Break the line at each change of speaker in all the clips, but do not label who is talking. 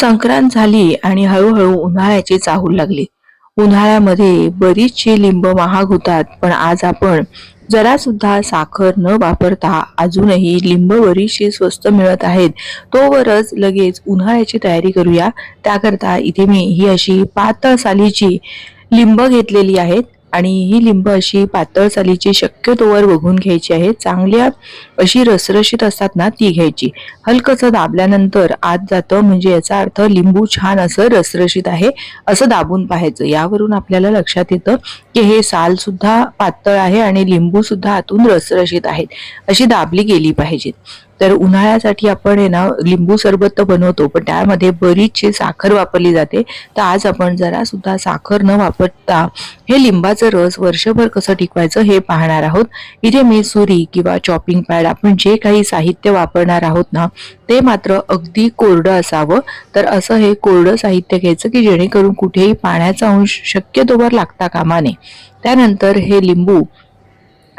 संक्रांत झाली आणि हळूहळू उन्हाळ्याची चाहूल लागली. उन्हाळ्यामध्ये बरीचशी लिंब महाग होतात पण आज आपण जरा सुद्धा साखर न वापरता अजूनही लिंब बरीचशी स्वस्त मिळत आहेत. तोवरच लगेच उन्हाळ्याची तयारी करूया. त्याकरता इथे मी ही अशी पातळ सालीची लिंब घेतलेली आहेत. आणि ही लिंब अशी पातळ सालीची शक्यतोवर बघून घ्यायची आहे. चांगल्या अशी रसरशीत असतात ना ती घ्यायची. हलकसं दाबल्यानंतर आत जातं म्हणजे याचा अर्थ लिंबू छान असं रसरशीत आहे असं दाबून पाहायचं. यावरून आपल्याला लक्षात येतं की हे साल सुद्धा पातळ आहे आणि लिंबू सुद्धा आतून रसरशीत आहेत. अशी दाबली गेली पाहिजेत. तर उन्हाळ्यासाठी आपण आहे ना लिंबू सरबत तर बनवतो पण त्यामध्ये बरीचशी साखर वापरली जाते. तर आज आपण जरा सुद्धा साखर न वापरता हे लिंबाचं रस वर्षभर कसं टिकवायचं हे पाहणार आहोत. इथे मी सुरी किंवा चॉपिंग पॅड आपण जे काही साहित्य वापरणार आहोत ना ते मात्र अगदी कोरडं असावं. तर असं हे कोरडं साहित्य घ्यायचं की जेणेकरून कुठेही पाण्याचा अंश शक्यतोवर लागता कामा नये. त्यानंतर हे लिंबू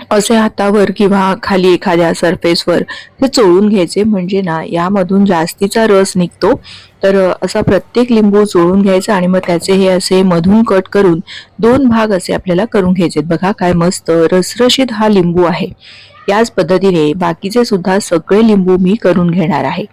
असे हातावर किंवा खाली एखाद्या सरफेसवर ते चोळून घ्यायचे. म्हणजे ना यामधून जास्तीचा रस निघतो. तर असा प्रत्येक लिंबू चोळून घ्यायचा आणि मग त्याचे हे असे मधून कट करून दोन भाग असे आपल्याला करून घ्यायचे बघा काय मस्त रसरशीत हा लिंबू आहे. याच पद्धतीने बाकीचे सुद्धा सगळे लिंबू मी करून घेणार आहे.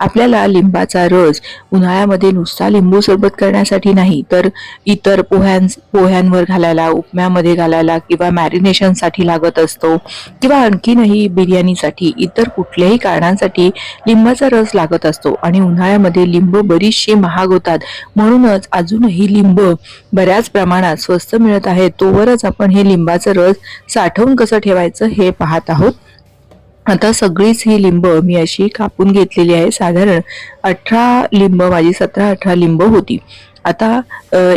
आपल्याला लिंबाचा रस उन्हाळ्यामध्ये नुसता लिंबू सरबत करण्यासाठी नाही तर इतर पोह्यां पोह्यांवर घालायला उपम्यामध्ये घालायला किंवा मॅरिनेशनसाठी लागत असतो किंवा आणखीनही बिर्याणीसाठी इतर कुठल्याही कारणांसाठी लिंबाचा रस लागत असतो आणि उन्हाळ्यामध्ये लिंब बरीचशी महाग होतात म्हणूनच अजूनही लिंब बऱ्याच प्रमाणात स्वस्त मिळत आहे तोवरच आपण हे लिंबाचं रस साठवून कसं ठेवायचं हे पाहत आहोत. आता सगळीच ही लिंब मी अशी कापून घेतलेली आहे. साधारण अठरा लिंब माझी सतरा अठरा लिंब होती. आता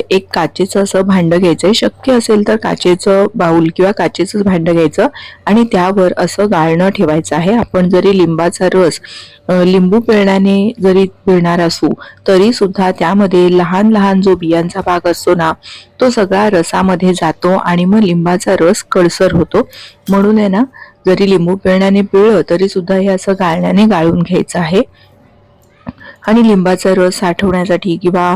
एक काचेचं असं भांडं घ्यायचंय. शक्य असेल तर काचेचं बाऊल किंवा काचेचंच भांडं घ्यायचं आणि त्यावर असं गाळणं ठेवायचं आहे. आपण जरी लिंबाचा रस लिंबू पिळण्याने जरी पिळणार असू तरी सुद्धा त्यामध्ये लहान लहान जो बियांचा भाग असतो ना तो सगळा रसामध्ये जातो आणि मग लिंबाचा रस कळसर होतो. म्हणून आहे ना जरी लिंबू पिळण्याने पिळलं तरी सुद्धा हे असं गाळण्याने गाळून घ्यायचं आहे. आणि लिंबाचा रस साठवण्यासाठी किंवा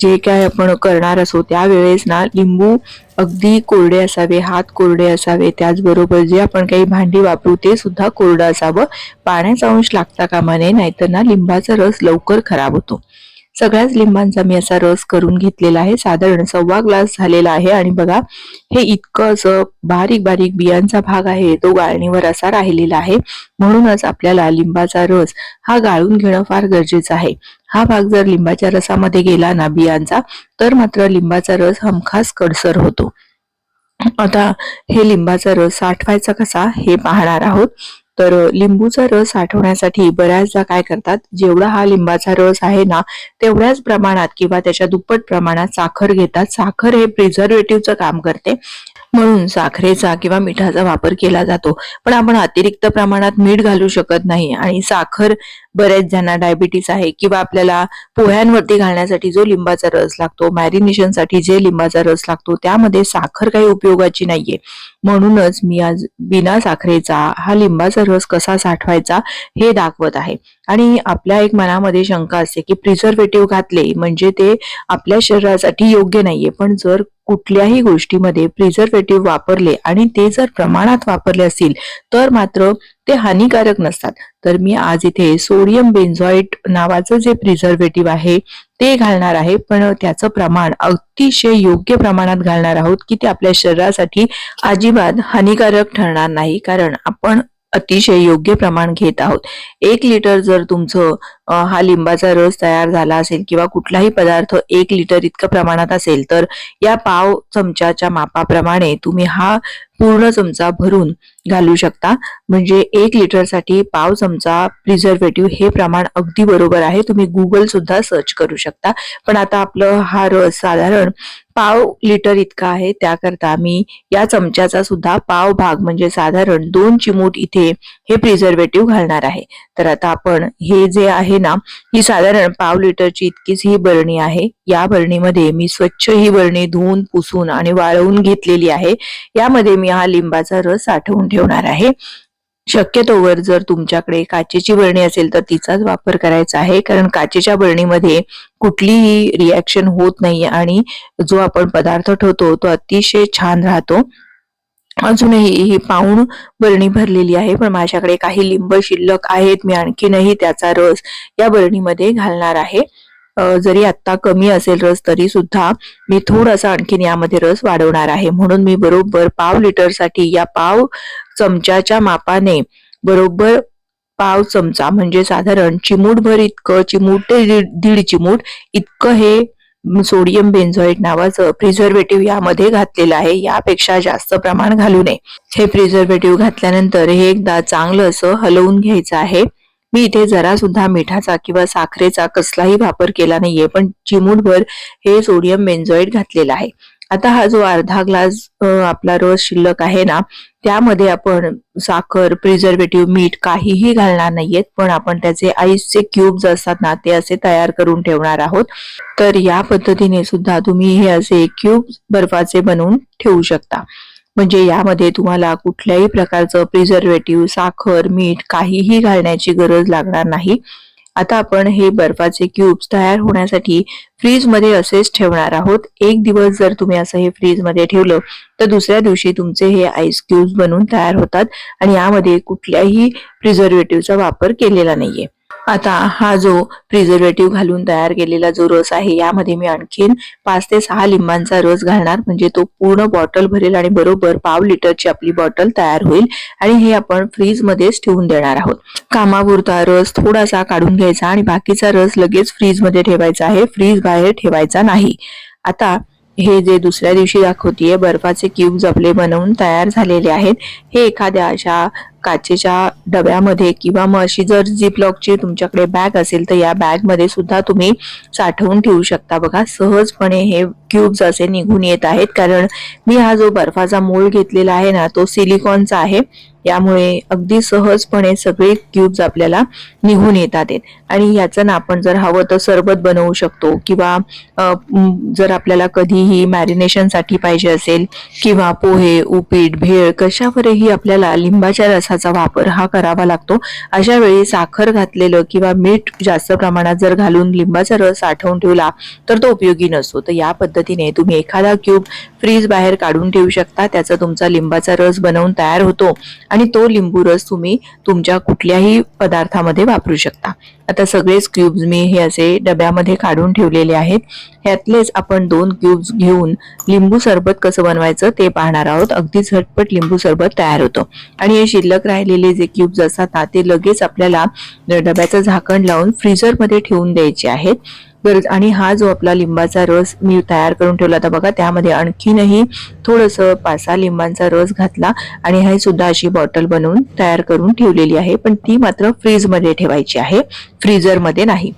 जे काय आपण करणार असो त्यावेळेस ना लिंबू अगदी कोरडे असावे हात कोरडे असावे त्याचबरोबर जे आपण काही भांडी वापरू ते सुद्धा कोरडं असावं. पाण्याचा अंश लागता कामा नये नाहीतर ना लिंबाचा रस लवकर खराब होतो. सगळ्याच लिंबांचा मी असा रस करून घेतलेला आहे. साधारण सव्वा ग्लास झालेला आहे. आणि बघा हे इतकं असं बारीक बारीक बियांचा भाग आहे. तो गाळणीवर असा राहिलेला आहे. म्हणूनच आपल्याला लिंबाचा रस हा गाळून घेणं फार गरजेचं आहे. हा भाग जर लिंबाच्या रसामध्ये गेला ना बियांचा तर मात्र लिंबाचा रस हमखास कडसर होतो. आता हे लिंबाचा रस साठवायचा कसा हे पाहणार आहोत. तर लिंबूचा रस साठवण्यासाठी बऱ्याचदा काय करतात जेवढा हा लिंबाचा रस आहे ना तेवढ्याच प्रमाणात किंवा त्याच्या दुप्पट प्रमाणात साखर घेतात. साखर हे प्रिझर्वेटिव्हचं काम करते. म्हणून साखरेचा किंवा मिठाचा वापर केला जातो. पण आपण अतिरिक्त प्रमाणात मीठ घालू शकत नाही आणि साखर बऱ्याच ज्यांना डायबिटीस आहे किंवा आपल्याला पोह्यांवरती घालण्यासाठी जो लिंबाचा रस लागतो मॅरिनेशनसाठी जे लिंबाचा रस लागतो त्यामध्ये साखर काही उपयोगाची नाहीये. म्हणूनच मी आज बिना साखरेचा हा लिंबाचा रस कसा साठवायचा हे दाखवत आहे. आणि आपल्या एक मनामध्ये शंका असते की प्रिझर्वेटिव्ह घातले म्हणजे ते आपल्या शरीरासाठी योग्य नाहीये. पण जर कुठल्याही गोष्टीमध्ये प्रिझर्वेटिव्ह वापरले आणि ते जर प्रमाणात वापरले असतील तर मात्र ते हानिकारक नसतात. तर मी आज इथे सोडियम बेन्झॉइट नावाचं जे प्रिझर्वेटिव्ह आहे ते घालणार आहे. पण त्याचं प्रमाण अतिशय योग्य प्रमाणात घालणार आहोत की ते आपल्या शरीरासाठी अजिबात हानिकारक ठरणार नाही. कारण आपण अतिशय योग्य प्रमाण घेत आहोत. एक लिटर जर तुमचं हा लिंबाचा रस तयार झाला असेल किंवा कुठलाही पदार्थ एक लिटर इतकं प्रमाणात असेल तर या पाव चमच्याच्या मापाप्रमाणे तुम्ही हा पूर्ण चमचा भरून घालू शकता. म्हणजे एक लिटरसाठी पाव चमचा प्रिझर्वेटिव्ह हे प्रमाण अगदी बरोबर आहे. तुम्ही गुगल सुद्धा सर्च करू शकता. पण आता आपलं हा रस साधारण पाव लिटर इतका आहे. त्याकरता मी या चमच्याचा सुद्धा पाव भाग म्हणजे साधारण दोन चिमूट इथे हे प्रिझर्वेटिव्ह घालणार आहे. तर आता आपण हे जे आहे ना ही साधारण पाव लिटरची इतकीच ही बरणी आहे. या बरणीमध्ये मी स्वच्छ ही बरणी धुवून पुसून आणि वाळवून घेतलेली आहे. यामध्ये मी हा लिंबाचा रस साठवून ठेवणार आहे. शक्यतोवर जर तुमच्याकडे काचेची बरणी असेल तर तिचाच वापर करायचा आहे. कारण काचेच्या बरणीमध्ये कुठलीही रिॲक्शन होत नाही आणि जो आपण पदार्थ ठेवतो तो अतिशय छान राहतो. अजूनही ही पाऊण बरणी भरलेली आहे. पण माझ्याकडे काही लिंब शिल्लक आहेत. मी आणखीनही त्याचा रस या बरणीमध्ये घालणार आहे. जरी आत्ता कमी असेल रस तरी सुद्धा मी थोडासा आणखीन यामध्ये रस वाढवणार आहे. म्हणून मी बरोबर पाव लिटरसाठी या पाव चमच्याच्या मापाने बरोबर पाव चमचा म्हणजे साधारण चिमूटभर इतकं चिमूट ते दीड दीड चिमूट इतकं हे सोडियम बेन्झॉइड नावाचं प्रिझर्वेटिव्ह यामध्ये घातलेलं आहे. यापेक्षा जास्त प्रमाण घालू नये. हे प्रिझर्वेटिव्ह घातल्यानंतर हे एकदा चांगलं असं हलवून घ्यायचं आहे. मी इथे जरा सुद्धा मिठाचा किंवा साखरेचा कसलाही वापर केला नाहीये पण चिमूटभर हे सोडियम बेन्झॉइड घातलेलं आहे. आता हा जो अर्धा ग्लास आपला रस शिल्लक आहे ना त्यामध्ये आपण साखर प्रिझर्वेटिव्ह मीठ काहीही घालणार नाहीयेत पण आपण त्याचे आईसचे क्यूब्स असतात ना ते असे तयार करून ठेवणार आहोत. तर या पद्धतीने सुद्धा तुम्ही हे असे क्यूब बर्फाचे बनवून ठेवू शकता. म्हणजे यामध्ये तुम्हाला कुठल्याही प्रकारचं प्रिझर्वेटिव्ह साखर मीठ काहीही घालण्याची गरज लागणार नाही. आता आपण हे बर्फाचे क्यूब्स तयार होण्यासाठी फ्रीजमध्ये असेच ठेवणार आहोत. एक दिवस जर तुम्ही असं हे फ्रीजमध्ये ठेवलं तर दुसऱ्या दिवशी तुमचे हे आईस क्यूब्स बनून तयार होतात आणि यामध्ये कुठल्याही प्रिझर्वेटिव्हचा वापर केलेला नाहीये. आता हा जो प्रिझर्वेटिव्ह घालून तयार केलेला जो रस आहे यामध्ये मी आणखीन पाच ते सहा लिंबांचा रस घालणार. म्हणजे तो पूर्ण बॉटल भरेल आणि बरोबर पाव लिटरची आपली बॉटल तयार होईल. आणि हे आपण फ्रीजमध्येच ठेवून देणार आहोत. कामापुरता रस थोडासा काढून घ्यायचा आणि बाकीचा रस लगेच फ्रीजमध्ये ठेवायचा आहे. फ्रीज बाहेर ठेवायचा नाही. आता हे जे दुसऱ्या दिवशी दाखवतीये बर्फाचे क्यूब्स आपले बनवून तयार झालेले आहेत. हे एखाद्या अशा काचेच्या डब्यामध्ये किंवा मग अशी जर झिपलॉकची तुमच्याकडे बॅग असेल तर या बॅगमध्ये सुद्धा तुम्ही साठवून ठेवू शकता. बघा सहजपणे हे क्यूब्स असे निघून येत आहेत. कारण मी हा जो बर्फाचा मूळ घेतलेला आहे ना तो सिलिकॉनचा आहे. यामुळे अगदी सहजपणे सगळे क्यूब्स आपल्याला निघून येतात आहेत. आणि याचं ना आपण जर हवं तर सरबत बनवू शकतो किंवा जर आपल्याला कधीही मॅरिनेशनसाठी पाहिजे असेल किंवा पोहे उपीट भेळ कशावरही आपल्याला लिंबाच्या रसाचा वापर हा करावा लागतो. अशा वेळी साखर घातलेलं किंवा मीठ जास्त प्रमाणात जर घालून लिंबाचा रस साठवून ठेवला तर तो उपयोगी नसतो. तर या पद्धतीने तुम्ही एखादा क्यूब फ्रीज बाहेर काढून ठेवू शकता. त्याचा तुमचा लिंबाचा रस बनवून तयार होतो. आणि तो लिंबू रस तुम्ही तुमच्या कुठल्याही पदार्थामध्ये वापरू शकता. आता सगळेच क्यूब्स मी हे असे डब्यामध्ये काढून ठेवलेले आहेत. ह्यातलेच आपण दोन क्यूब्स घेऊन लिंबू सरबत कसं बनवायचं ते पाहणार आहोत. अगदी झटपट लिंबू सरबत तयार होतं. आणि हे शिल्लक राहिलेले जे क्यूब्स असतात ते लगेच आपल्याला डब्याचं झाकण लावून फ्रीझरमध्ये ठेवून द्यायचे आहेत. गरज आणि हा जो आपला लिंबाचा रस मी तयार करून ठेवला होता बघा त्यामध्ये आणखीनही थोडंसं पाच सहा लिंबांचा रस घातला आणि हे सुद्धा अशी बॉटल बनवून तयार करून ठेवलेली आहे. पण ती मात्र फ्रीजमध्ये ठेवायची आहे. फ्रीझरमध्ये नाही.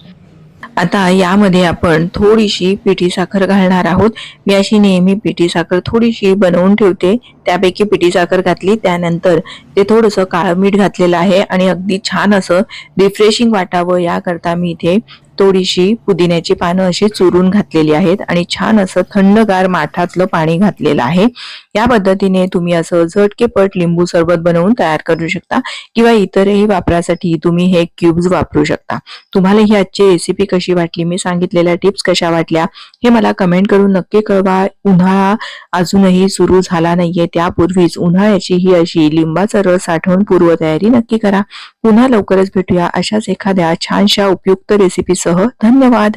आता यामध्ये आपण थोडीशी पिठी साखर घालणार आहोत. मी अशी नेहमी पिठी साखर थोडीशी बनवून ठेवते. त्यापैकी पिठी साखर घातली त्यानंतर ते थोडंसं काळं मीठ घातलेलं आहे आणि अगदी छान असं रिफ्रेशिंग वाटावं याकरता मी इथे थोडीशी पुदिन्याची पानं अशी चुरून घातलेली आहेत आणि छान असं थंडगार माठातलं पाणी घातलेलं आहे. या पद्धतीने तुम्ही असं झटकेपट लिंबू सरबत बनवून तयार करू शकता किंवा इतरही वापरासाठी तुम्ही हे क्यूब्स वापरू शकता. तुम्हाला ही आजची रेसिपी कशी वाटली? मी सांगितलेल्या टिप्स कशा वाटल्या? हे मला कमेंट करून नक्की कळवा. उन्हाळा अजूनही सुरू झाला नाहीये. त्यापूर्वीच उन्हाळ्याची ही अशी लिंबाचा रस साठवून पूर्वतयारी नक्की करा. पुन्हा लवकरच भेटूया अशाच एखाद्या छानशा उपयुक्त रेसिपीसह धन्यवाद!